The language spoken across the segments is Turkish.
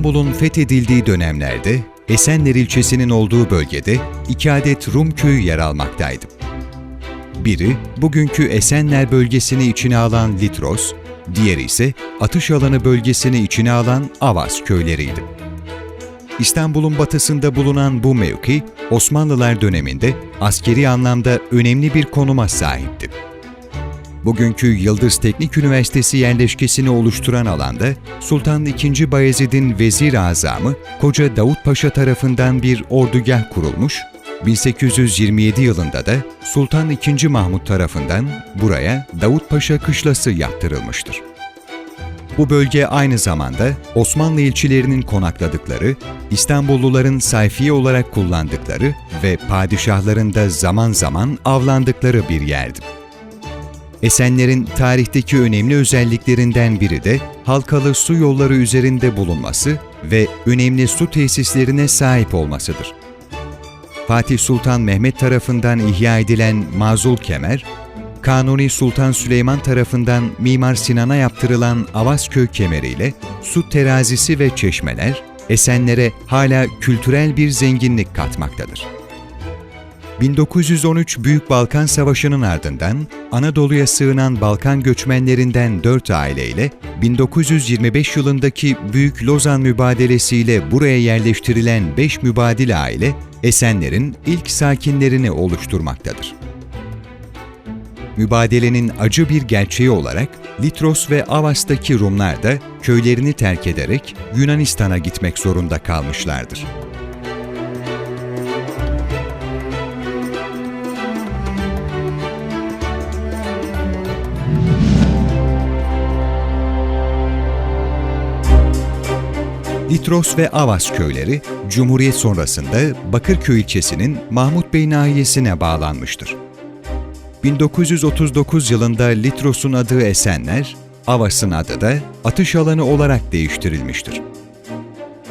İstanbul'un fethedildiği dönemlerde Esenler ilçesinin olduğu bölgede iki adet Rum köyü yer almaktaydı. Biri bugünkü Esenler bölgesini içine alan Litros, diğeri ise atış alanı bölgesini içine alan Avaz köyleriydi. İstanbul'un batısında bulunan bu mevki, Osmanlılar döneminde askeri anlamda önemli bir konuma sahipti. Bugünkü Yıldız Teknik Üniversitesi yerleşkesini oluşturan alanda Sultan II. Bayezid'in vezir azamı Koca Davut Paşa tarafından bir ordugah kurulmuş, 1827 yılında da Sultan II. Mahmut tarafından buraya Davut Paşa Kışlası yaptırılmıştır. Bu bölge aynı zamanda Osmanlı elçilerinin konakladıkları, İstanbulluların sayfiye olarak kullandıkları ve padişahların da zaman zaman avlandıkları bir yerdi. Esenler'in tarihteki önemli özelliklerinden biri de halkalı su yolları üzerinde bulunması ve önemli su tesislerine sahip olmasıdır. Fatih Sultan Mehmet tarafından ihya edilen Mazul Kemer, Kanuni Sultan Süleyman tarafından Mimar Sinan'a yaptırılan Avazköy kemeriyle su terazisi ve çeşmeler, Esenler'e hala kültürel bir zenginlik katmaktadır. 1913 Büyük Balkan Savaşı'nın ardından Anadolu'ya sığınan Balkan göçmenlerinden 4 aileyle 1925 yılındaki Büyük Lozan Mübadelesi'yle buraya yerleştirilen 5 mübadil aile Esenler'in ilk sakinlerini oluşturmaktadır. Mübadelenin acı bir gerçeği olarak Litros ve Avas'taki Rumlar da köylerini terk ederek Yunanistan'a gitmek zorunda kalmışlardır. Litros ve Avas köyleri, Cumhuriyet sonrasında Bakırköy ilçesinin Mahmut Bey nahiyesine bağlanmıştır. 1939 yılında Litros'un adı Esenler, Avas'ın adı da atış alanı olarak değiştirilmiştir.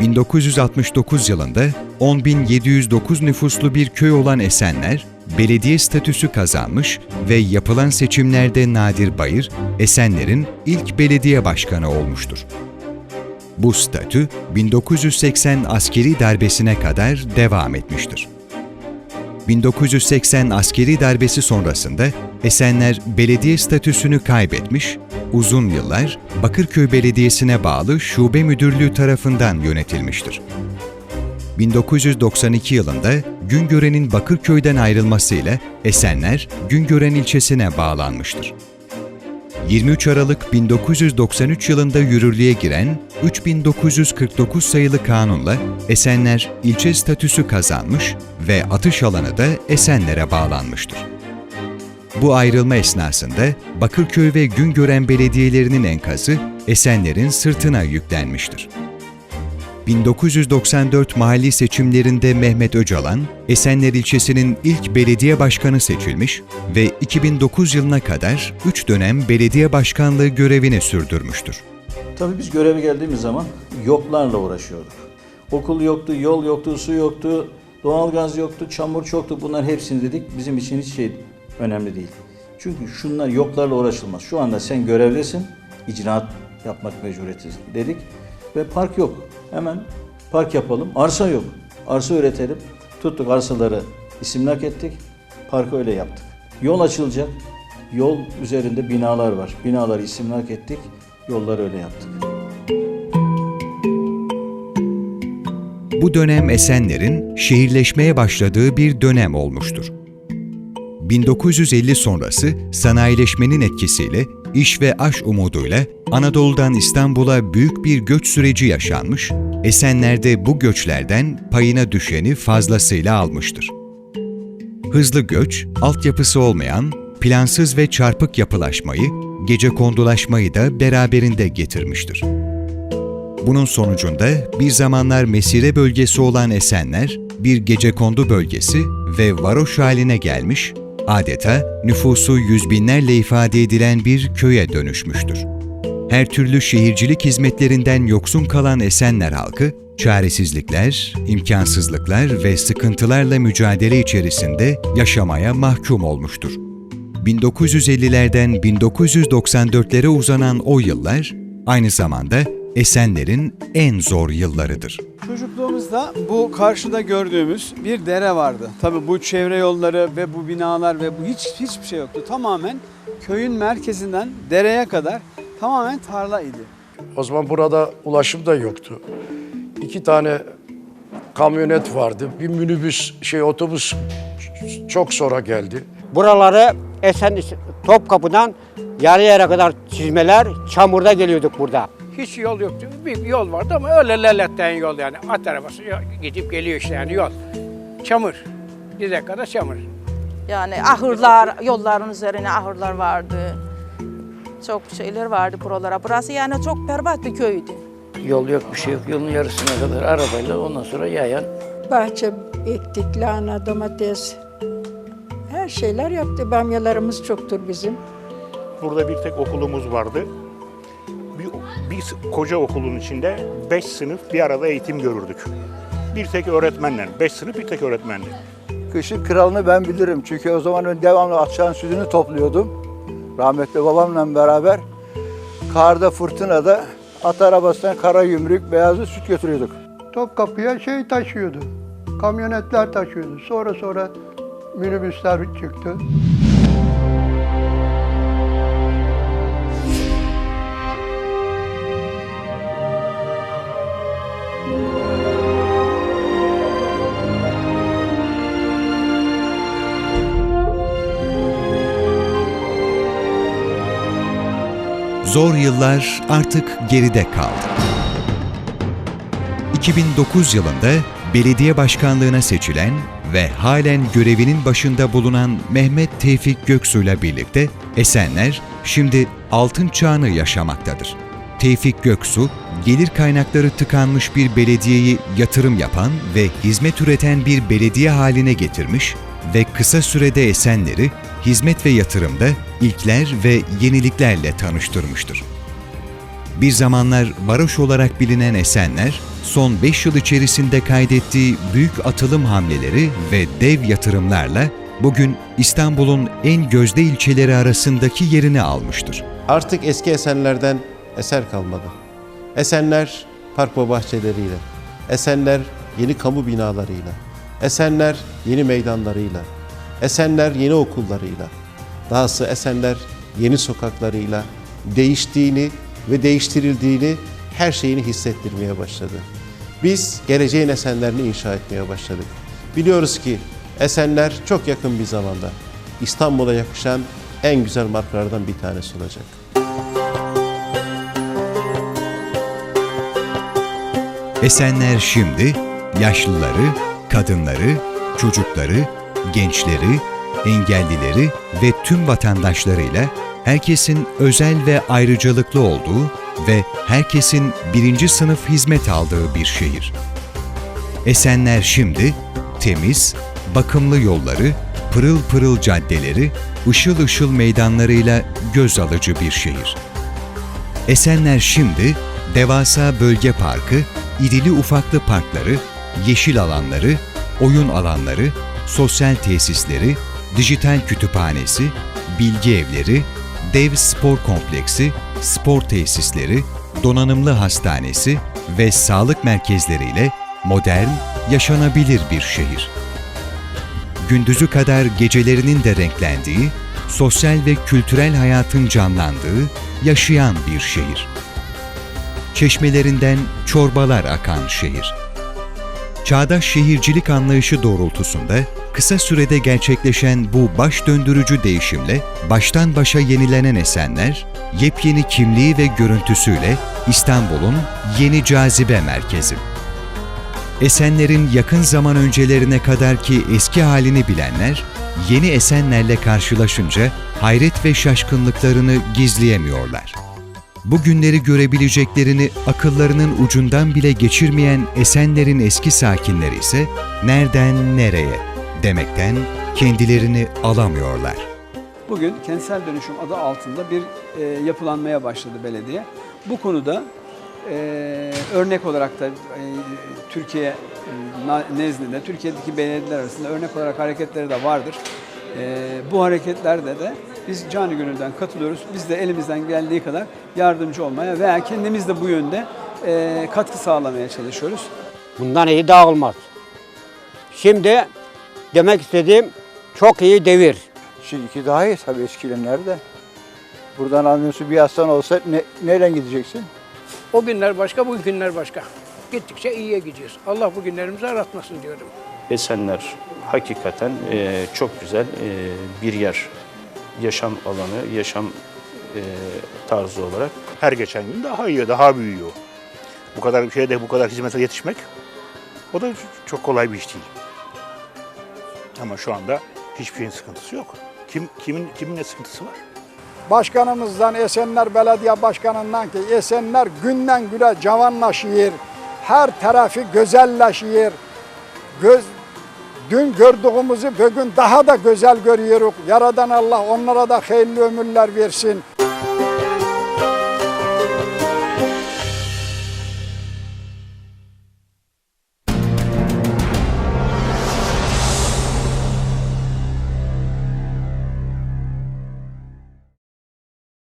1969 yılında 10.709 nüfuslu bir köy olan Esenler, belediye statüsü kazanmış ve yapılan seçimlerde Nadir Bayır, Esenler'in ilk belediye başkanı olmuştur. Bu statü 1980 askeri darbesine kadar devam etmiştir. 1980 askeri darbesi sonrasında Esenler belediye statüsünü kaybetmiş, uzun yıllar Bakırköy Belediyesi'ne bağlı şube müdürlüğü tarafından yönetilmiştir. 1992 yılında Güngören'in Bakırköy'den ayrılmasıyla Esenler, Güngören ilçesine bağlanmıştır. 23 Aralık 1993 yılında yürürlüğe giren 3949 sayılı kanunla Esenler ilçe statüsü kazanmış ve atış alanı da Esenler'e bağlanmıştır. Bu ayrılma esnasında Bakırköy ve Güngören belediyelerinin enkazı Esenler'in sırtına yüklenmiştir. 1994 mahalli seçimlerinde Mehmet Öcalan, Esenler ilçesinin ilk belediye başkanı seçilmiş ve 2009 yılına kadar 3 dönem belediye başkanlığı görevini sürdürmüştür. Tabii biz göreve geldiğimiz zaman yoklarla uğraşıyorduk. Okul yoktu, yol yoktu, su yoktu, doğalgaz yoktu, çamur çoktu. Bunlar hepsini dedik bizim için hiç şey önemli değil. Çünkü şunlar yoklarla uğraşılmaz. Şu anda sen görevdesin, icraat yapmak mecburiyetindesin dedik ve park yok. Hemen park yapalım. Arsa yok. Arsa üretelim. Tuttuk arsaları isimlak ettik. Parkı öyle yaptık. Yol açılacak. Yol üzerinde binalar var. Binaları isimlak ettik. Yolları öyle yaptık. Bu dönem Esenler'in şehirleşmeye başladığı bir dönem olmuştur. 1950 sonrası sanayileşmenin etkisiyle iş ve aş umuduyla Anadolu'dan İstanbul'a büyük bir göç süreci yaşanmış, Esenler de bu göçlerden payına düşeni fazlasıyla almıştır. Hızlı göç, altyapısı olmayan, plansız ve çarpık yapılaşmayı, gece kondulaşmayı da beraberinde getirmiştir. Bunun sonucunda bir zamanlar mesire bölgesi olan Esenler, bir gecekondu bölgesi ve varoş haline gelmiş, adeta nüfusu yüz binlerle ifade edilen bir köye dönüşmüştür. Her türlü şehircilik hizmetlerinden yoksun kalan Esenler halkı, çaresizlikler, imkansızlıklar ve sıkıntılarla mücadele içerisinde yaşamaya mahkum olmuştur. 1950'lerden 1994'lere uzanan o yıllar, aynı zamanda Esenler'in en zor yıllarıdır. Çocukluğumuzda bu karşıda gördüğümüz bir dere vardı. Tabii bu çevre yolları ve bu binalar ve bu hiç hiçbir şey yoktu. Tamamen köyün merkezinden dereye kadar tamamen tarla idi. O zaman burada ulaşım da yoktu. İki tane kamyonet vardı. Bir minibüs, şey otobüs çok sonra geldi. Buraları Esen Topkapı'dan yarı yere kadar çizmeler çamurda geliyorduk burada. Hiç yol yoktu. Bir yol vardı ama öyle leletten yol yani. At arabası gidip geliyor işte yani yol. Çamur. Dize kadar çamur. Yani ahırlar, yolların üzerine ahırlar vardı. Çok şeyler vardı buralara. Burası yani çok berbat bir köydü. Yol yok bir şey yok. Yolun yarısına kadar arabayla ondan sonra yayan. Bahçe ektik, lahana, domates. Her şeyler yaptı. Bamyalarımız çoktur bizim. Burada bir tek okulumuz vardı. Bir, koca okulun içinde beş sınıf bir arada eğitim görürdük. Bir tek öğretmenle, beş sınıf bir tek öğretmenle. Kışın kralını ben bilirim. Çünkü o zaman ben devamlı akşam sütünü topluyordum. Rahmetli babamla beraber. Karda, fırtınada at arabasından kara yumruk, beyazlı süt götürüyorduk. Topkapı'ya şey taşıyordu. Kamyonetler taşıyordu. Sonra sonra minibüsler çıktı. Zor yıllar artık geride kaldı. 2009 yılında belediye başkanlığına seçilen ve halen görevinin başında bulunan Mehmet Tevfik Göksu'yla birlikte Esenler şimdi altın çağını yaşamaktadır. Tevfik Göksu, gelir kaynakları tıkanmış bir belediyeyi yatırım yapan ve hizmet üreten bir belediye haline getirmiş ve kısa sürede Esenler'i hizmet ve yatırımda ilkler ve yeniliklerle tanıştırmıştır. Bir zamanlar varoş olarak bilinen Esenler, son 5 yıl içerisinde kaydettiği büyük atılım hamleleri ve dev yatırımlarla bugün İstanbul'un en gözde ilçeleri arasındaki yerini almıştır. Artık eski Esenler'den eser kalmadı. Esenler park ve bahçeleriyle, Esenler yeni kamu binalarıyla, Esenler yeni meydanlarıyla, Esenler yeni okullarıyla, dahası Esenler yeni sokaklarıyla değiştiğini ve değiştirildiğini her şeyini hissettirmeye başladı. Biz geleceğin Esenlerini inşa etmeye başladık. Biliyoruz ki Esenler çok yakın bir zamanda İstanbul'a yakışan en güzel markalardan bir tanesi olacak. Esenler şimdi yaşlıları, kadınları, çocukları, gençleri, engellileri ve tüm vatandaşlarıyla herkesin özel ve ayrıcalıklı olduğu ve herkesin birinci sınıf hizmet aldığı bir şehir. Esenler şimdi temiz, bakımlı yolları, pırıl pırıl caddeleri, ışıl ışıl meydanlarıyla göz alıcı bir şehir. Esenler şimdi devasa bölge parkı, idili ufaklı parkları, yeşil alanları, oyun alanları, sosyal tesisleri, dijital kütüphanesi, bilgi evleri, dev spor kompleksi, spor tesisleri, donanımlı hastanesi ve sağlık merkezleriyle modern, yaşanabilir bir şehir. Gündüzü kadar gecelerinin de renklendiği, sosyal ve kültürel hayatın canlandığı, yaşayan bir şehir. Çeşmelerinden çorbalar akan şehir. Çağdaş şehircilik anlayışı doğrultusunda kısa sürede gerçekleşen bu baş döndürücü değişimle baştan başa yenilenen Esenler, yepyeni kimliği ve görüntüsüyle İstanbul'un yeni cazibe merkezi. Esenler'in yakın zaman öncelerine kadar ki eski halini bilenler, yeni Esenler'le karşılaşınca hayret ve şaşkınlıklarını gizleyemiyorlar. Bu günleri görebileceklerini akıllarının ucundan bile geçirmeyen Esenler'in eski sakinleri ise nereden nereye demekten kendilerini alamıyorlar. Bugün kentsel dönüşüm adı altında bir e, yapılanmaya başladı belediye. Bu konuda e, örnek olarak da e, Türkiye e, nezdinde, Türkiye'deki belediyeler arasında örnek olarak hareketleri de vardır. E, bu hareketlerde de biz canı gönülden katılıyoruz. Biz de elimizden geldiği kadar yardımcı olmaya veya kendimiz de bu yönde e, katkı sağlamaya çalışıyoruz. Bundan iyi daha olmaz. Şimdi demek istediğim çok iyi devir. Şimdiki daha iyi tabii eskiler nerede? Buradan almıyorsun bir hastan olsa ne, neyle gideceksin? O günler başka, bu günler başka. Gittikçe iyiye gidiyoruz. Allah bu günlerimizi aratmasın diyorum. Esenler hakikaten e, çok güzel e, bir yer. Yaşam alanı, yaşam e, tarzı olarak. Her geçen gün daha iyi, daha büyüyor. Bu kadar bir şeyde bu kadar hizmete yetişmek o da çok kolay bir iş değil. Ama şu anda hiçbir şeyin sıkıntısı yok. Kim kimin kimin ne sıkıntısı var? Başkanımızdan Esenler Belediye Başkanı'ndan ki Esenler günden güne cavanlaşıyor. Her tarafı güzelleşiyor. Göz, dün gördüğümüzü bugün daha da güzel görüyoruz. Yaradan Allah onlara da hayırlı ömürler versin.